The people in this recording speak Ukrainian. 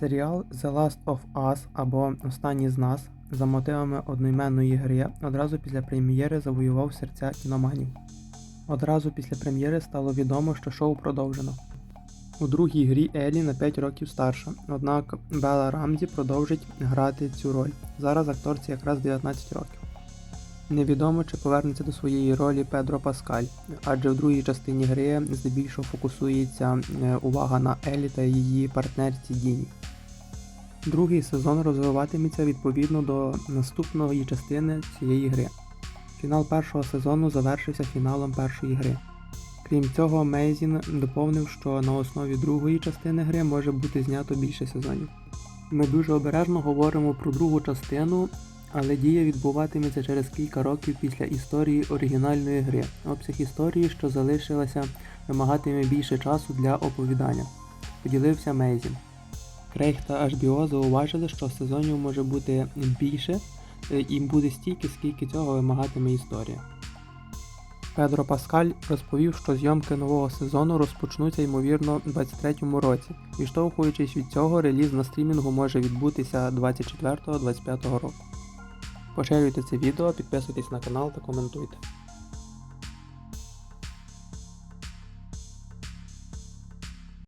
Серіал The Last of Us або Останній з нас за мотивами одноіменної гри одразу після прем'єри завоював серця кіноманів. Одразу після прем'єри стало відомо, що шоу продовжено. У другій грі Елі на 5 років старша, однак Белла Рамзі продовжить грати цю роль. Зараз акторці якраз 19 років. Невідомо, чи повернеться до своєї ролі Педро Паскаль, адже в другій частині гри здебільшого фокусується е, увага на Елі та її партнерці Діні. Другий сезон розвиватиметься відповідно до наступної частини цієї гри. Фінал першого сезону завершився фіналом першої гри. Крім цього, Мейзін доповнив, що на основі другої частини гри може бути знято більше сезонів. Ми дуже обережно говоримо про другу частину, але дія відбуватиметься через кілька років після історії оригінальної гри. Обсяг історії, що залишилася, вимагатиме більше часу для оповідання. Поділився Мейзін. Крейг та HBO зауважили, що сезонів може бути більше е, і буде стільки, скільки цього вимагатиме історія. Педро Паскаль розповів, що зйомки нового сезону розпочнуться ймовірно у 23-му році. Відштовхуючись від цього, реліз на стрімінгу може відбутися 24-25 року. Поширюйте це відео, підписуйтесь на канал та коментуйте.